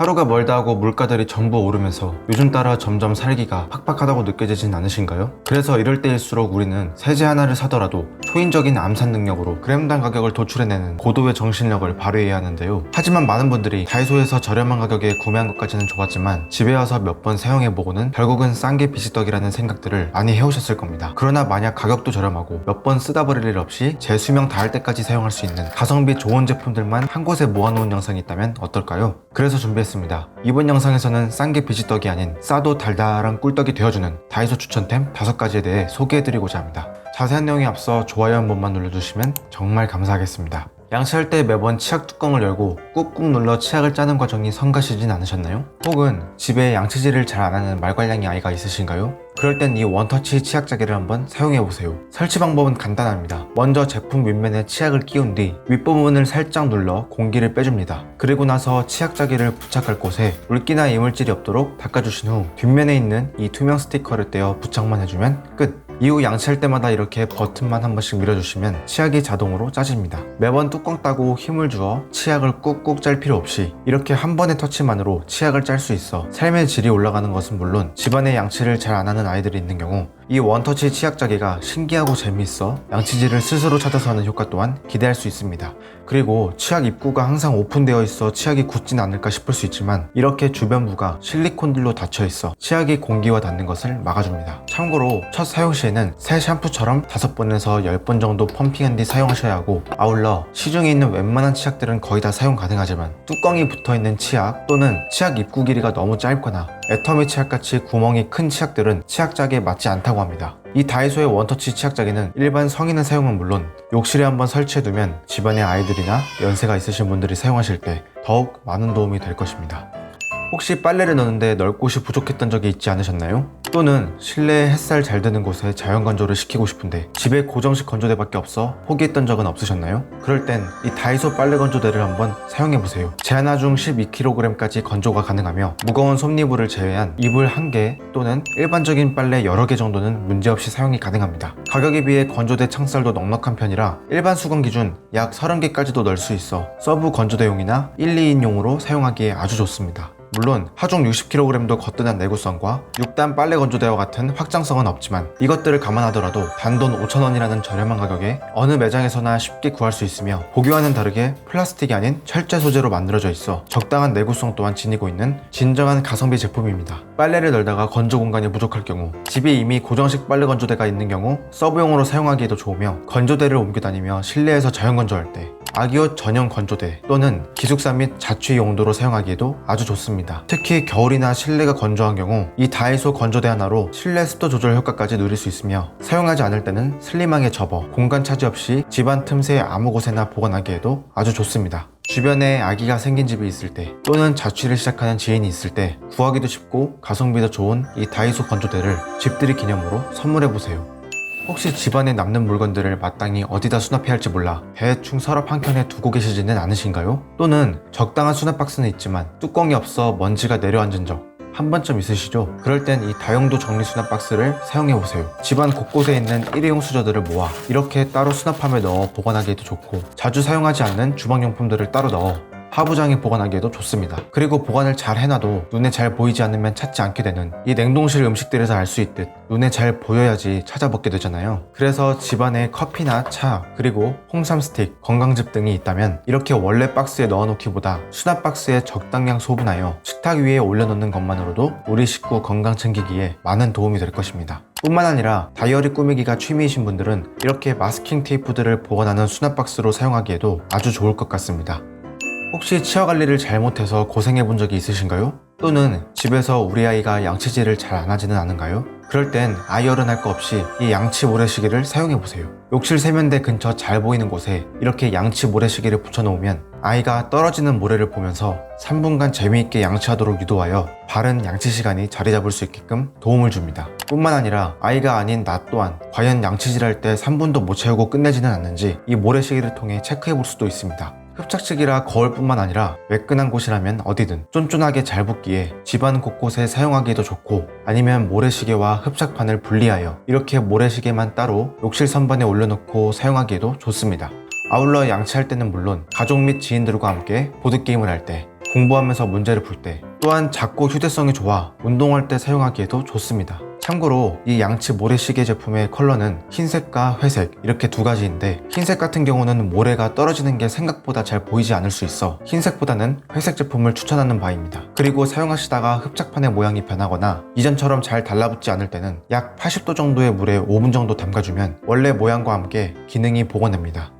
하루가 멀다 하고 물가들이 전부 오르면서 요즘 따라 점점 살기가 팍팍하다고 느껴지진 않으신가요? 그래서 이럴 때일수록 우리는 세제 하나를 사더라도 초인적인 암산 능력으로 그램당 가격을 도출해내는 고도의 정신력을 발휘해야 하는데요. 하지만 많은 분들이 다이소에서 저렴한 가격에 구매한 것까지는 좋았지만 집에 와서 몇 번 사용해보고는 결국은 싼 게 비지떡이라는 생각들을 많이 해오셨을 겁니다. 그러나 만약 가격도 저렴하고 몇 번 쓰다 버릴 일 없이 제 수명 다할 때까지 사용할 수 있는 가성비 좋은 제품들만 한 곳에 모아놓은 영상이 있다면 어떨까요? 그래서 준비했습니다. 이번 영상에서는 싼 게 비지떡이 아닌 싸도 달달한 꿀떡이 되어주는 다이소 추천템 5가지에 대해 소개해드리고자 합니다. 자세한 내용에 앞서 좋아요 한 번만 눌러주시면 정말 감사하겠습니다. 양치할 때 매번 치약 뚜껑을 열고 꾹꾹 눌러 치약을 짜는 과정이 성가시진 않으셨나요? 혹은 집에 양치질을 잘 안 하는 말괄량이 아이가 있으신가요? 그럴 땐 이 원터치 치약짜기를 한번 사용해보세요. 설치 방법은 간단합니다. 먼저 제품 윗면에 치약을 끼운 뒤 윗부분을 살짝 눌러 공기를 빼줍니다. 그리고 나서 치약짜기를 부착할 곳에 물기나 이물질이 없도록 닦아주신 후 뒷면에 있는 이 투명 스티커를 떼어 부착만 해주면 끝! 이후 양치할 때마다 이렇게 버튼만 한 번씩 밀어주시면 치약이 자동으로 짜집니다. 매번 뚜껑 따고 힘을 주어 치약을 꾹꾹 짤 필요 없이 이렇게 한 번의 터치만으로 치약을 짤 수 있어 삶의 질이 올라가는 것은 물론 집안에 양치를 잘 안 하는 아이들이 있는 경우 이 원터치 치약짜기가 신기하고 재미있어 양치질을 스스로 찾아서 하는 효과 또한 기대할 수 있습니다. 그리고 치약 입구가 항상 오픈되어 있어 치약이 굳진 않을까 싶을 수 있지만 이렇게 주변부가 실리콘들로 닫혀 있어 치약이 공기와 닿는 것을 막아줍니다. 참고로 첫 사용 시에는 새 샴푸처럼 5번에서 10번 정도 펌핑한 뒤 사용하셔야 하고 아울러 시중에 있는 웬만한 치약들은 거의 다 사용 가능하지만 뚜껑이 붙어 있는 치약 또는 치약 입구 길이가 너무 짧거나 애터미 치약같이 구멍이 큰 치약들은 치약짝에 맞지 않다고 합니다. 이 다이소의 원터치 치약자기는 일반 성인은 사용은 물론 욕실에 한번 설치해두면 집안에 아이들이나 연세가 있으신 분들이 사용하실 때 더욱 많은 도움이 될 것입니다. 혹시 빨래를 넣는데 넣을 곳이 부족했던 적이 있지 않으셨나요? 또는 실내에 햇살 잘 드는 곳에 자연 건조를 시키고 싶은데 집에 고정식 건조대밖에 없어 포기했던 적은 없으셨나요? 그럴 땐 이 다이소 빨래 건조대를 한번 사용해 보세요. 제한화 중 12kg까지 건조가 가능하며 무거운 솜니불을 제외한 이불 1개 또는 일반적인 빨래 여러 개 정도는 문제없이 사용이 가능합니다. 가격에 비해 건조대 창살도 넉넉한 편이라 일반 수건 기준 약 30개까지도 넣을 수 있어 서브 건조대용이나 1, 2인용으로 사용하기에 아주 좋습니다. 물론 하중 60kg도 거뜬한 내구성과 6단 빨래 건조대와 같은 확장성은 없지만 이것들을 감안하더라도 단돈 5,000원이라는 저렴한 가격에 어느 매장에서나 쉽게 구할 수 있으며 보기와는 다르게 플라스틱이 아닌 철제 소재로 만들어져 있어 적당한 내구성 또한 지니고 있는 진정한 가성비 제품입니다. 빨래를 널다가 건조 공간이 부족할 경우 집에 이미 고정식 빨래 건조대가 있는 경우 서브용으로 사용하기에도 좋으며 건조대를 옮겨 다니며 실내에서 자연 건조할 때 아기옷 전용 건조대 또는 기숙사 및 자취 용도로 사용하기에도 아주 좋습 니다. 특히 겨울이나 실내가 건조한 경우 이 다이소 건조대 하나로 실내 습도 조절 효과까지 누릴 수 있으며 사용하지 않을 때는 슬림하게 접어 공간 차지 없이 집안 틈새 아무 곳에나 보관하기에도 아주 좋습니다. 주변에 아기가 생긴 집이 있을 때 또는 자취를 시작하는 지인이 있을 때 구하기도 쉽고 가성비도 좋은 이 다이소 건조대를 집들이 기념으로 선물해보세요. 혹시 집안에 남는 물건들을 마땅히 어디다 수납해야 할지 몰라 대충 서랍 한켠에 두고 계시지는 않으신가요? 또는 적당한 수납 박스는 있지만 뚜껑이 없어 먼지가 내려앉은 적 한 번쯤 있으시죠? 그럴 땐 이 다용도 정리 수납 박스를 사용해 보세요. 집안 곳곳에 있는 일회용 수저들을 모아 이렇게 따로 수납함에 넣어 보관하기에도 좋고 자주 사용하지 않는 주방용품들을 따로 넣어 하부장에 보관하기에도 좋습니다. 그리고 보관을 잘 해놔도 눈에 잘 보이지 않으면 찾지 않게 되는 이 냉동실 음식들에서 알 수 있듯 눈에 잘 보여야지 찾아먹게 되잖아요. 그래서 집안에 커피나 차, 그리고 홍삼 스틱, 건강즙 등이 있다면 이렇게 원래 박스에 넣어놓기보다 수납 박스에 적당량 소분하여 식탁 위에 올려놓는 것만으로도 우리 식구 건강 챙기기에 많은 도움이 될 것입니다. 뿐만 아니라 다이어리 꾸미기가 취미이신 분들은 이렇게 마스킹 테이프들을 보관하는 수납 박스로 사용하기에도 아주 좋을 것 같습니다. 혹시 치아 관리를 잘못해서 고생해 본 적이 있으신가요? 또는 집에서 우리 아이가 양치질을 잘 안 하지는 않은가요? 그럴 땐 아이 어른할 거 없이 이 양치 모래시계를 사용해 보세요. 욕실 세면대 근처 잘 보이는 곳에 이렇게 양치 모래시계를 붙여놓으면 아이가 떨어지는 모래를 보면서 3분간 재미있게 양치하도록 유도하여 바른 양치 시간이 자리 잡을 수 있게끔 도움을 줍니다. 뿐만 아니라 아이가 아닌 나 또한 과연 양치질할 때 3분도 못 채우고 끝내지는 않는지 이 모래시계를 통해 체크해 볼 수도 있습니다. 흡착식이라 거울뿐만 아니라 매끈한 곳이라면 어디든 쫀쫀하게 잘 붙기에 집안 곳곳에 사용하기에도 좋고 아니면 모래시계와 흡착판을 분리하여 이렇게 모래시계만 따로 욕실 선반에 올려놓고 사용하기에도 좋습니다. 아울러 양치할 때는 물론 가족 및 지인들과 함께 보드게임을 할 때 공부하면서 문제를 풀 때, 또한 작고 휴대성이 좋아 운동할 때 사용하기에도 좋습니다. 참고로 이 양치 모래시계 제품의 컬러는 흰색과 회색 이렇게 두 가지인데 흰색 같은 경우는 모래가 떨어지는 게 생각보다 잘 보이지 않을 수 있어 흰색보다는 회색 제품을 추천하는 바입니다. 그리고 사용하시다가 흡착판의 모양이 변하거나 이전처럼 잘 달라붙지 않을 때는 약 80도 정도의 물에 5분 정도 담가주면 원래 모양과 함께 기능이 복원됩니다.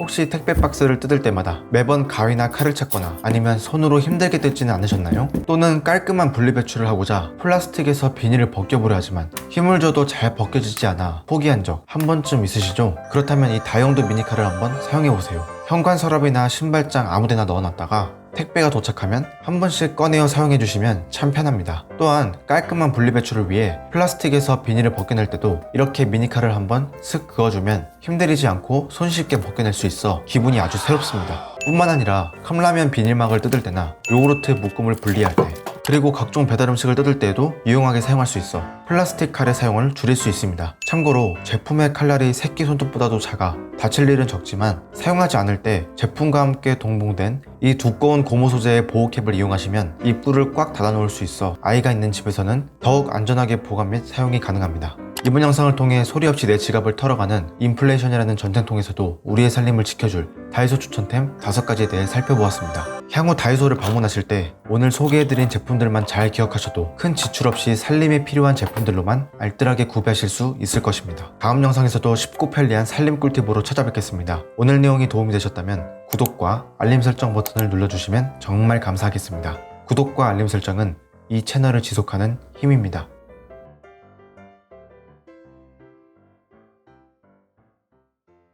혹시 택배 박스를 뜯을 때마다 매번 가위나 칼을 찾거나 아니면 손으로 힘들게 뜯지는 않으셨나요? 또는 깔끔한 분리 배출을 하고자 플라스틱에서 비닐을 벗겨보려 하지만 힘을 줘도 잘 벗겨지지 않아 포기한 적 한 번쯤 있으시죠? 그렇다면 이 다용도 미니칼을 한번 사용해보세요. 현관 서랍이나 신발장 아무데나 넣어놨다가 택배가 도착하면 한 번씩 꺼내어 사용해 주시면 참 편합니다. 또한 깔끔한 분리 배출을 위해 플라스틱에서 비닐을 벗겨낼 때도 이렇게 미니칼을 한번 슥 그어주면 힘들이지 않고 손쉽게 벗겨낼 수 있어 기분이 아주 새롭습니다. 뿐만 아니라 컵라면 비닐막을 뜯을 때나 요구르트 묶음을 분리할 때 그리고 각종 배달 음식을 뜯을 때에도 유용하게 사용할 수 있어 플라스틱 칼의 사용을 줄일 수 있습니다. 참고로 제품의 칼날이 새끼 손톱보다도 작아 다칠 일은 적지만 사용하지 않을 때 제품과 함께 동봉된 이 두꺼운 고무 소재의 보호캡을 이용하시면 입구를 꽉 닫아 놓을 수 있어 아이가 있는 집에서는 더욱 안전하게 보관 및 사용이 가능합니다. 이번 영상을 통해 소리 없이 내 지갑을 털어가는 인플레이션이라는 전쟁통에서도 우리의 살림을 지켜줄 다이소 추천템 5가지에 대해 살펴보았습니다. 향후 다이소를 방문하실 때 오늘 소개해드린 제품들만 잘 기억하셔도 큰 지출 없이 살림에 필요한 제품들로만 알뜰하게 구매하실 수 있을 것입니다. 다음 영상에서도 쉽고 편리한 살림 꿀팁으로 찾아뵙겠습니다. 오늘 내용이 도움이 되셨다면 구독과 알림 설정 버튼을 눌러주시면 정말 감사하겠습니다. 구독과 알림 설정은 이 채널을 지속하는 힘입니다.